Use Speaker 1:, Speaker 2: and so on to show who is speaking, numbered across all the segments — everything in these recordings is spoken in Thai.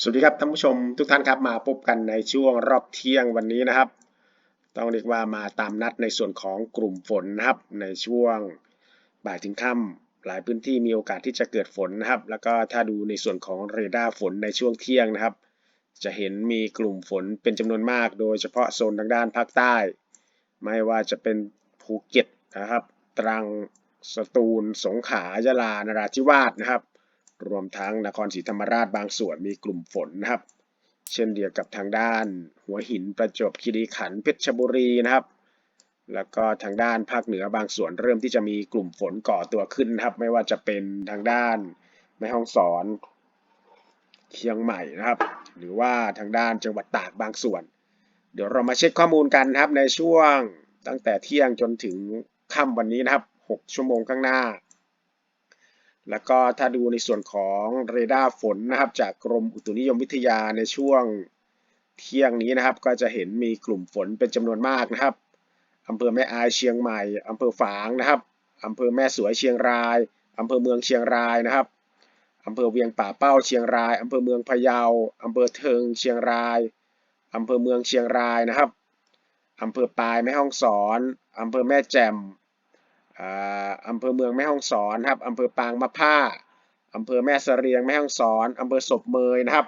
Speaker 1: สวัสดีครับท่านผู้ชมทุกท่านครับมาพบกันในช่วงรอบเที่ยงวันนี้นะครับ ต้องเรียกว่ามาตามนัดในส่วนของกลุ่มฝนนะครับ ในช่วงบ่ายถึงค่ำหลายพื้นที่มีโอกาสที่จะเกิดฝนนะครับ แล้วก็ถ้าดูในส่วนของเรดาร์ฝนในช่วงเที่ยงนะครับ จะเห็นมีกลุ่มฝนเป็นจำนวนมาก โดยเฉพาะโซนทางด้านภาคใต้ ไม่ว่าจะเป็นภูเก็ตนะครับ ตรังสตูล สงขลายะลานราธิวาสนะครับ รวมทั้งนครศรีธรรมราชบางส่วนมีกลุ่มฝนนะครับ เช่นเดียวกับทางด้านหัวหินประจวบคีรีขันธ์เพชรบุรีนะครับ แล้วก็ทางด้านภาคเหนือบางส่วนเริ่มที่จะมีกลุ่มฝนก่อตัวขึ้นนะครับ ไม่ว่าจะเป็นทางด้านแม่ฮ่องสอนเชียงใหม่นะครับ หรือว่าทางด้านจังหวัดตากบางส่วน เดี๋ยวเรามาเช็คข้อมูลกันนะครับในช่วงตั้งแต่เที่ยงจนถึงค่ำวันนี้นะครับ 6 ชั่วโมงข้างหน้า แล้วก็ถ้าดูในส่วนของเรดาร์ฝนนะครับ จากกรมอุตุนิยมวิทยาในช่วงเที่ยงนี้นะครับ ก็จะเห็นมีกลุ่มฝนเป็นจำนวนมากนะครับอำเภอแม่อายเชียงใหม่อำเภอฝางนะครับอำเภอแม่สวยเชียงรายอำเภอเมืองเชียงรายนะครับอำเภอเวียงป่าเป้าเชียงรายอำเภอเมืองพะเยาอำเภอเทิงเชียงรายอำเภอเมืองเชียงรายนะครับอำเภอปายแม่ฮ่องสอนอำเภอแม่แจ่ม อำเภอเมืองแม่ฮ่องสอนครับอำเภอปางมะผ้าอำเภอแม่เสรียงแม่ฮ่องสอนอำเภอศพเมยนะครับ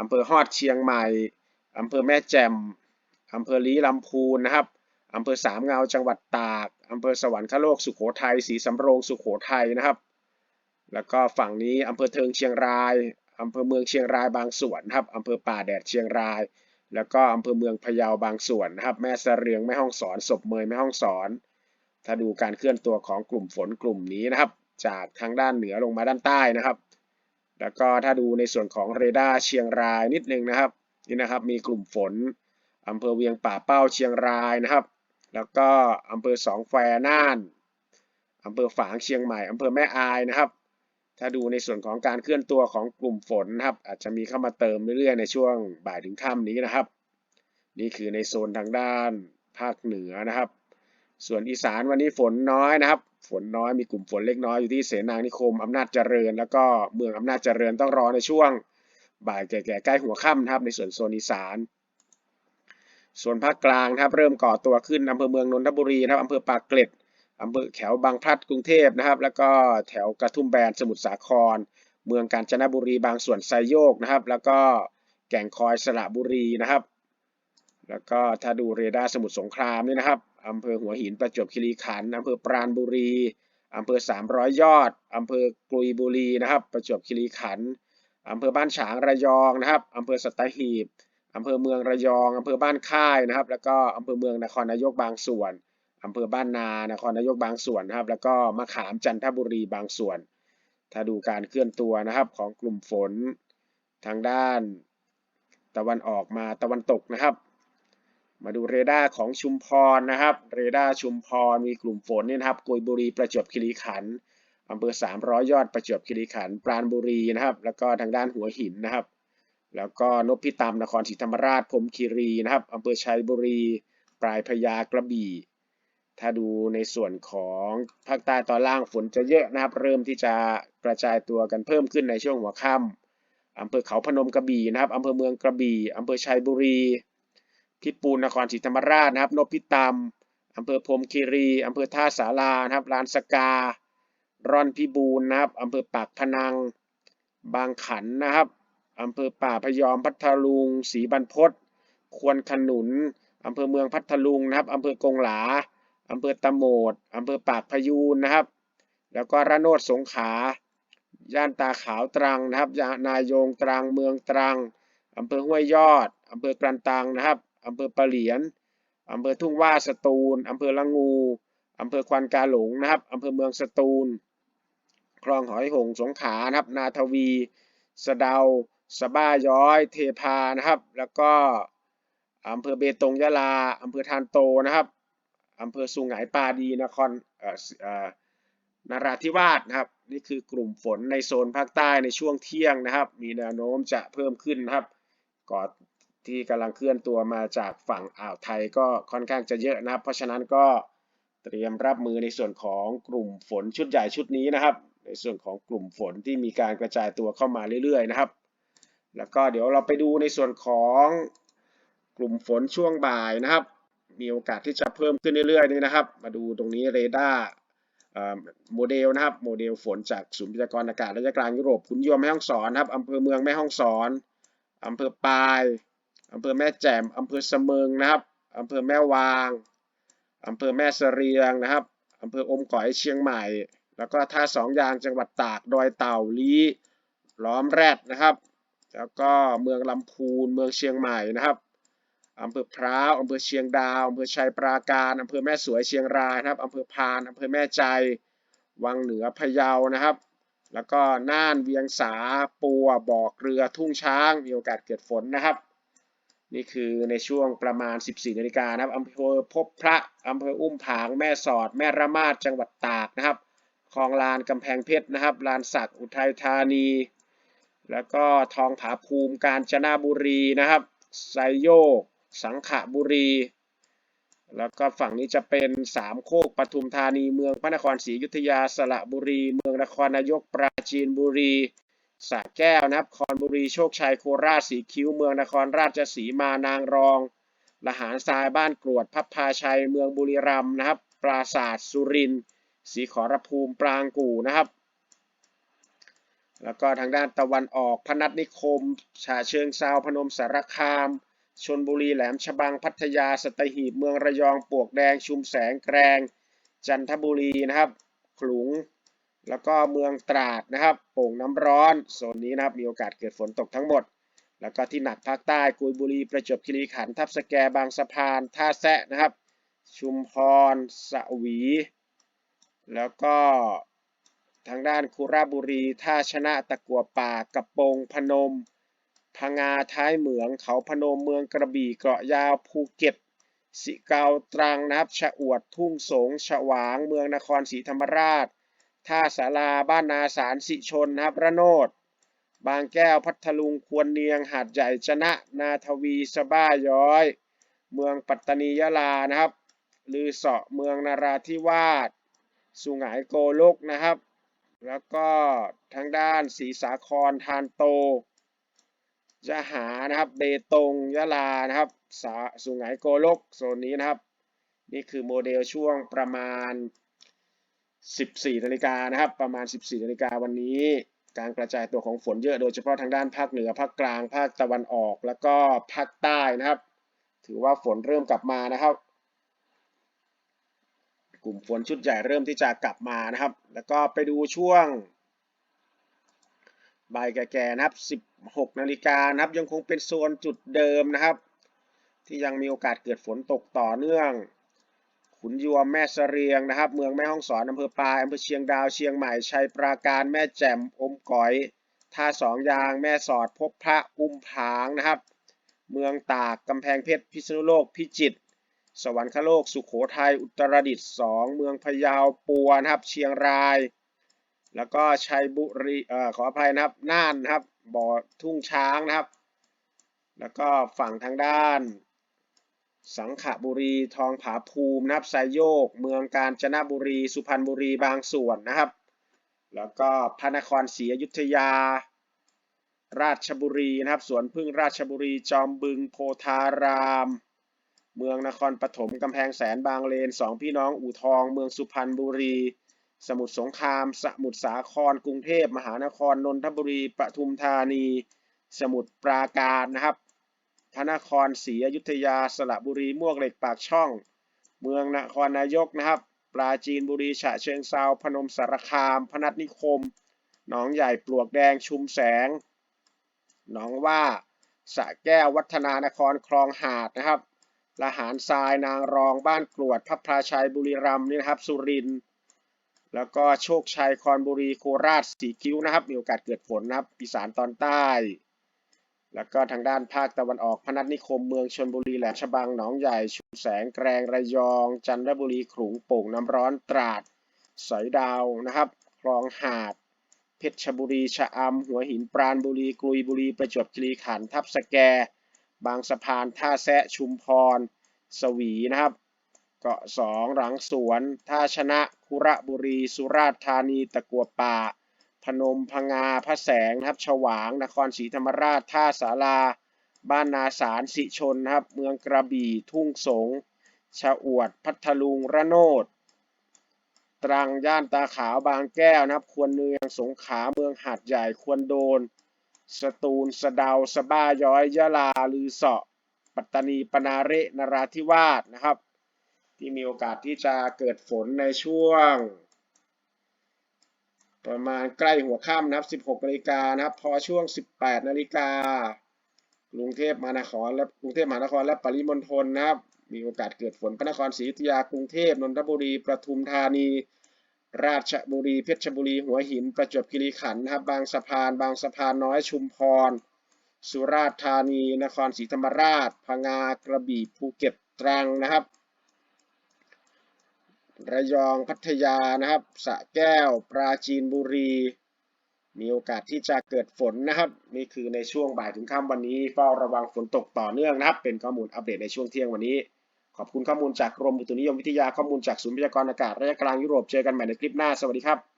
Speaker 1: อำเภอฮอดเชียงใหม่อำเภอแม่แจ่มอำเภอลีลำพูนนะครับอำเภอสามเงาจังหวัดตากอำเภอสวรรคโลกสุขโขทัยศรีสำโรงสุขโขทัยนะครับ แล้วก็ฝั่งนี้อำเภอเทิงเชียงรายอำเภอเมืองเชียงรายบางส่วนครับอำเภอป่าแดดเชียงราย แล้วก็อำเภอเมืองพะเยาบางส่วนนะครับ แม่เสรียงแม่ฮ่องสอนศพเมยแม่ฮ่องสอน ถ้าดูการเคลื่อนตัวของกลุ่มฝนกลุ่มนี้นะครับ จากทางด้านเหนือลงมาด้านใต้นะครับ แล้วก็ถ้าดูในส่วนของเรดาร์เชียงรายนิดนึงนะครับนี่นะครับมีกลุ่มฝนอำเภอเวียงป่าเป้าเชียงรายนะครับ แล้วก็อำเภอสองแควน่านอำเภอฝางเชียงใหม่อำเภอแม่อายนะครับ ถ้าดูในส่วนของการเคลื่อนตัวของกลุ่มฝนนะครับ อาจจะมีเข้ามาเติมเรื่อยๆในช่วงบ่ายถึงค่ำนี้นะครับ นี่คือในโซนทางด้านภาคเหนือนะครับ ส่วนอีสานวันนี้ฝนน้อยนะครับ ฝนน้อยมีกลุ่มฝนเล็กน้อยอยู่ที่เสนานิคมอำนาจเจริญ แล้วก็เมืองอำนาจเจริญต้องรอในช่วงบ่ายแก่ๆใกล้หัวค่ำนะครับ ในส่วนโซนอีสาน ส่วนภาคกลางนะครับ เริ่มก่อตัวขึ้นอำเภอเมืองนนทบุรีนะครับอำเภอปากเกร็ดอำเภอแถวบางพลัดกรุงเทพนะครับ แล้วก็แถวกระทุ่มแบนสมุทรสาคร เมืองกาญจนบุรีบางส่วนไซโยกนะครับ แล้วก็แก่งคอยสระบุรีนะครับ แล้วก็ถ้าดูเรดาร์สมุทรสงครามนี่นะครับ อำเภอหัวหินประจวบคีรีขันธ์อำเภอปราณบุรีอำเภอ 300 ยอดอำเภอกลุยบุรีนะครับ ประจวบคีรีขันธ์อำเภอบ้านฉางระยองนะครับอำเภอสัตหีบอำเภอเมืองระยองอำเภอบ้านค่ายนะครับ แล้วก็อำเภอเมืองนครนายกบางส่วนอำเภอบ้านนานครนายกบางส่วนนะครับ แล้วก็มะขามจันทบุรีบางส่วน ถ้าดูการเคลื่อนตัวนะครับของกลุ่มฝนทางด้านตะวันออกมาตะวันตกนะครับ มาดูเรดาร์ของชุมพรนะครับ เรดาร์ชุมพรมีกลุ่มฝนนี่นะครับกุยบุรีประจวบคีรีขันธ์อำเภอ300 ยอดประจวบคีรีขันธ์ปราณบุรีนะครับ แล้วก็ทางด้านหัวหินนะครับ แล้วก็นพิตามนครศรีธรรมราชพรมคีรีนะครับอำเภอชัยบุรี ปลายพญากระบี่ ถ้าดูในส่วนของภาคใต้ตอนล่างฝนจะเยอะนะครับ เริ่มที่จะกระจายตัวกันเพิ่มขึ้นในช่วงหัวค่ำอำเภอเขาพนมกระบี่นะครับอำเภอเมืองกระบี่อำเภอชัยบุรี พิปูนนครศรีธรรมราชนะครับนพิตามอำเภอพรมคีรีอำเภอท่าสารานะครับลานสการ่อนพิบูลนะครับอำเภอปากพนัง บางขันนะครับอำเภอป่าพยอมพัทลุงศรีบรรพตควนขนุนอำเภอเมืองพัทลุงนะครับอำเภอกงหลาอำเภอตะโหมดอำเภอปากพยูนนะครับ แล้วก็ระโนดสงขาย่านตาขาวตรังนะครับ นายงตรังเมืองตรังอำเภอห้วยยอดอำเภอกรันตังนะครับ อำเภอปะเหลียนอำเภอทุ่งว่าสตูลอำเภอละงูอำเภอควันกาหลงนะครับอำเภอเมืองสตูล คลองหอยหงสงขลานะครับนาทวี สะเดาสะบ้าย้อย เทพานะครับ แล้วก็อำเภอเบตงยะลาอำเภอทานโตนะครับอำเภอสุไหงปาดีนครนราธิวาสนะครับนี่คือกลุ่มฝนในโซนภาคใต้ในช่วงเที่ยงนะครับ มีแนวโน้มจะเพิ่มขึ้นนะครับก่อน ที่กำลังเคลื่อนตัวมาจากฝั่งอ่าวไทยก็ค่อนข้างจะเยอะนะครับ เพราะฉะนั้นก็เตรียมรับมือในส่วนของกลุ่มฝนชุดใหญ่ชุดนี้นะครับ ในส่วนของกลุ่มฝนที่มีการกระจายตัวเข้ามาเรื่อยๆนะครับ แล้วก็เดี๋ยวเราไปดูในส่วนของกลุ่มฝนช่วงบ่ายนะครับ มีโอกาสที่จะเพิ่มขึ้นเรื่อยๆนี่นะครับ มาดูตรงนี้เรดาร์โมเดลนะครับโมเดลฝนจากศูนย์พยากรณ์อากาศระยะกลางยุโรปขุนยวมแม่ฮ่องสอนครับอำเภอเมืองแม่ฮ่องสอนอำเภอปาย อำเภอแม่แจ่มอำเภอเสมิงนะครับอำเภอแม่วางอำเภอแม่เสรียงนะครับอำเภออมก๋อยเชียงใหม่ แล้วก็ท่าสองยางจังหวัดตากดอยเต่าลี้ล้อมแรดนะครับ แล้วก็เมืองลำพูนเมืองเชียงใหม่นะครับอำเภอพร้าวอำเภอเชียงดาวอำเภอชัยปราการอำเภอแม่สวยเชียงรายนะครับอำเภอพานอำเภอแม่ใจ วังเหนือพะเยานะครับ แล้วก็น่านเวียงสาปัวบ่อเกลือทุ่งช้างมีโอกาสเกิดฝนนะครับ นี่คือในช่วงประมาณ 14นาฬิกานะครับอำเภอพบพระอำเภออุ้มผาง แม่สอด แม่ระมาดจังหวัดตากนะครับคลองลานกำแพงเพชรนะครับ ลานสักอุทัยธานี แล้วก็ทองผาภูมิกาญจนบุรีนะครับไซโยก สังขบุรี แล้วก็ฝั่งนี้จะเป็นสามโคกปทุมธานี เมืองพระนครศรีอยุธยาสระบุรี เมืองนครนายกปราจีนบุรี สระแก้วนะครับคอนบุรีโชคชัยโคราชสีคิ้วเมืองนครราชสีมานางรองละหารทรายบ้านกรวดพับพาชัยเมืองบุรีรัมย์นะครับ ปราสาทสุรินทร์ศรีขอรภูมิปรางกู่นะครับ แล้วก็ทางด้านตะวันออกพนัสนิคมฉะเชิงเซาพนมสารคามชนบุรีแหลมฉบังพัทยาสตหีบเมืองระยองปวกแดงชุมแสงแกรง จันทบุรีนะครับขลุง แล้วก็เมืองตราดนะครับโป่งน้ำร้อนโซนนี้นะครับมีโอกาสเกิดฝนตกทั้งหมด แล้วก็ที่หนักภาคใต้กุยบุรีประจวบคีรีขันธ์ทับสแกบางสะพาน ท่าแซะนะครับ ชุมพรสวี แล้วก็ทางด้านคุระบุรี ท่าชนะตะกัวป่ากระโปงพนมพังงาท้ายเหมืองเขาพนมเมืองกระบี่เกาะยาวภูเก็ตสิเกาตรังนะครับชะอวดทุ่งสงฉวาง เมืองนครศรีธรรมราช ท่าสาราบ้านนาสารสิชนนะครับระโนด บางแก้วพัทลุงควรเนียง หาดใหญ่ชนะ นาทวีสบ้าย้อย เมืองปัตตานียะลานะครับลือเสาะเมืองนาราธิวาสสุไหงโกลกนะครับ แล้วก็ทางด้านศรีสาครทานโตยะหานะครับเบตงยะลานะครับสาสุไหงโกลกโซนนี้นะครับ นี่คือโมเดลช่วงประมาณ 14นาฬิกานะครับ ประมาณ 14นาฬิกาวันนี้ การกระจายตัวของฝนเยอะโดยเฉพาะทางด้านภาคเหนือภาคกลาง ภาคตะวันออก แล้วก็ภาคใต้นะครับ ถือว่าฝนเริ่มกลับมานะครับ กลุ่มฝนชุดใหญ่เริ่มที่จะกลับมานะครับ แล้วก็ไปดูช่วงบ่ายแก่ๆนะครับ 16นาฬิกานะครับ ยังคงเป็นโซนจุดเดิมนะครับ ที่ยังมีโอกาสเกิดฝนตกต่อเนื่อง ขุนยวมแม่เสรียงนะครับ เมืองแม่ฮ่องสอนอำเภอปลายอำเภอเชียงดาวเชียงใหม่ชัยปราการแม่แจ่มอมก๋อยท่าสองยางแม่สอดพบพระอุ้มผางนะครับ เมืองตากกำแพงเพชรพิษณุโลกพิจิตรสวรรคโลกสุขโขทัยอุตรดิตถ์สองเมืองพะเยาปัวนะครับ เชียงราย แล้วก็ชัยบุรีเอ่อขออภัยนะครับน่านนะครับบ่อทุ่งช้างนะครับ แล้วก็ฝั่งทางด้าน สังขบุรี ทองผาภูมินะครับไซโยก เมืองกาญจนบุรี สุพรรณบุรีบางส่วนนะครับ แล้วก็พระนครศรีอยุธยา ราชบุรีนะครับ สวนพึ่งราชบุรี จอมบึง โพธาราม เมืองนครปฐมกำแพงแสนบางเลนสองพี่น้องอู่ทอง เมืองสุพรรณบุรี สมุทรสงคราม สมุทรสาคร กรุงเทพมหานคร นนทบุรี ปทุมธานี สมุทรปราการนะครับ พระนครศรีอยุธยาสระบุรีมวกเหล็กปากช่อง เมืองนครนายกนะครับ ปราจีนบุรีฉะเชิงเซาพนมสารคาม พนัสนิคม หนองใหญ่ปลวกแดงชุมแสง หนองว่าสะแก้ววัฒนานครคลองหาดนะครับละหารทรายนางรองบ้านกรวดพับพราชัยบุรีรัมย์นี่นะครับ สุรินแล้วก็โชคชัยคอนบุรีโคราชสีคิ้วนะครับ มีโอกาสเกิดฝนนะครับอีสานตอนใต้ แล้วก็ทางด้านภาคตะวันออกพนัสนิคมเมืองชนบุรีแหลมฉบังหนองใหญ่ชุมแสงแกรงระยอง จันทบุรีขลุงโป่งน้ำร้อนตราดสอยดาวนะครับคลองหาด เพชรบุรีชะอำหัวหินปราณบุรีกุยบุรีประจวบคีรีขันธ์ทับสแก บางสะพานท่าแซะชุมพร สวีนะครับ เกาะสองหลังสวนท่าชนะคุระบุรี สุราษฎร์ธานีตะกัวป่า พนมพังงาพระแสงนะครับฉวาง นครศรีธรรมราช ท่าสาราบ้านนาสารสิชนนะครับ เมืองกระบี่ ทุ่งสงชะอวด พัทลุง ระโนด ตรัง ย่านตาขาว บางแก้วนะครับ ควรเนือง สงขา เมืองหาดใหญ่ ควรโดน สตูล สะเดาสะบ้าย้อย ยะลา ลือเสาะ ปัตตานี ปนาเระนราธิวาส นะครับ ที่มีโอกาสที่จะเกิดฝนในช่วง ประมาณใกล้หัวค่ำนะครับ 16นาฬิกานะครับ พอช่วง 18นาฬิกากรุงเทพมหานครและกรุงเทพมหานครและปริมณฑลนะครับ มีโอกาสเกิดฝนพระนครศรีอยุธยากรุงเทพนนทบุรีประทุมธานี ราชบุรีเพชรบุรี หัวหิน ประจวบคีรีขันธ์นะครับ บางสะพาน บางสะพานน้อยชุมพร สุราษฎร์ธานี นครศรีธรรมราช พังงากระบี่ภูเก็ตตรังนะครับ ระยองพัทยานะครับสระแก้ว ปราจีนบุรี มีโอกาสที่จะเกิดฝนนะครับ นี่คือในช่วงบ่ายถึงค่ำวันนี้เฝ้าระวังฝนตกต่อเนื่องนะครับ เป็นข้อมูลอัปเดตในช่วงเที่ยงวันนี้ ขอบคุณข้อมูลจากกรมอุตุนิยมวิทยาข้อมูลจากศูนย์พยากรณ์อากาศระยะกลางยุโรปเจอกันใหม่ในคลิปหน้าสวัสดีครับ